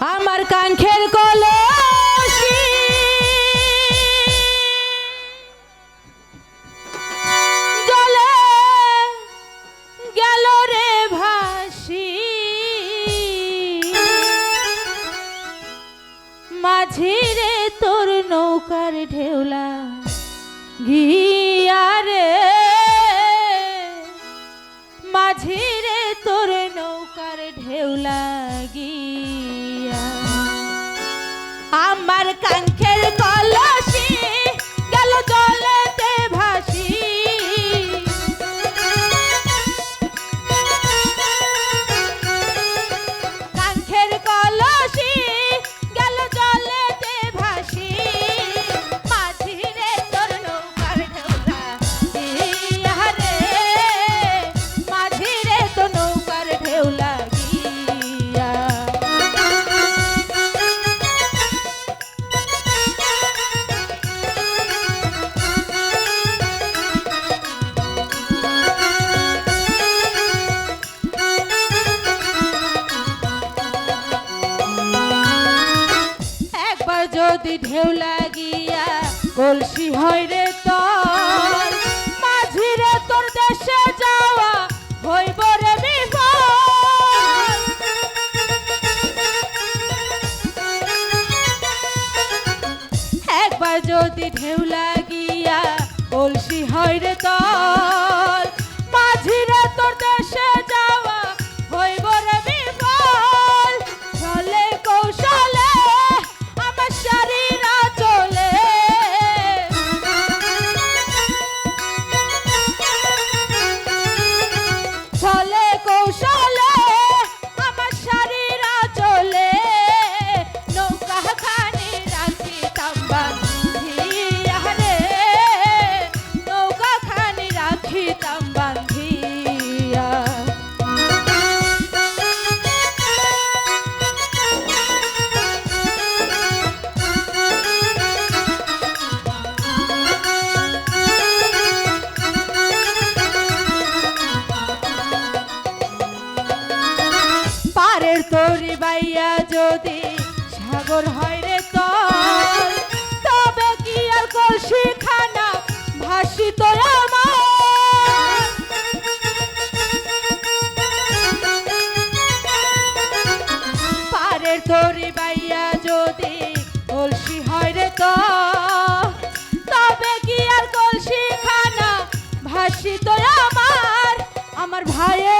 আমার কাঙ্ক্ষের কলসি। জলে গেল রে ভাসি। মাঝি রে তোর নৌকার ঢেউলা গিয়া যদি ঢেউ লাগিয়া কলসি হয় রে তোর মাঝি রে তোর দেশে যাওয়া হইব রে একবার যদি ঢেউ লাগিয়া কলসি হয় রে তোর যদি সাগর হয় রে তবে কি আর পারের বাইয়া যদি কলসি হয় রে তল, তবে কি আর কলসি খানা ভাসিত আমার? আমার ভাইয়ের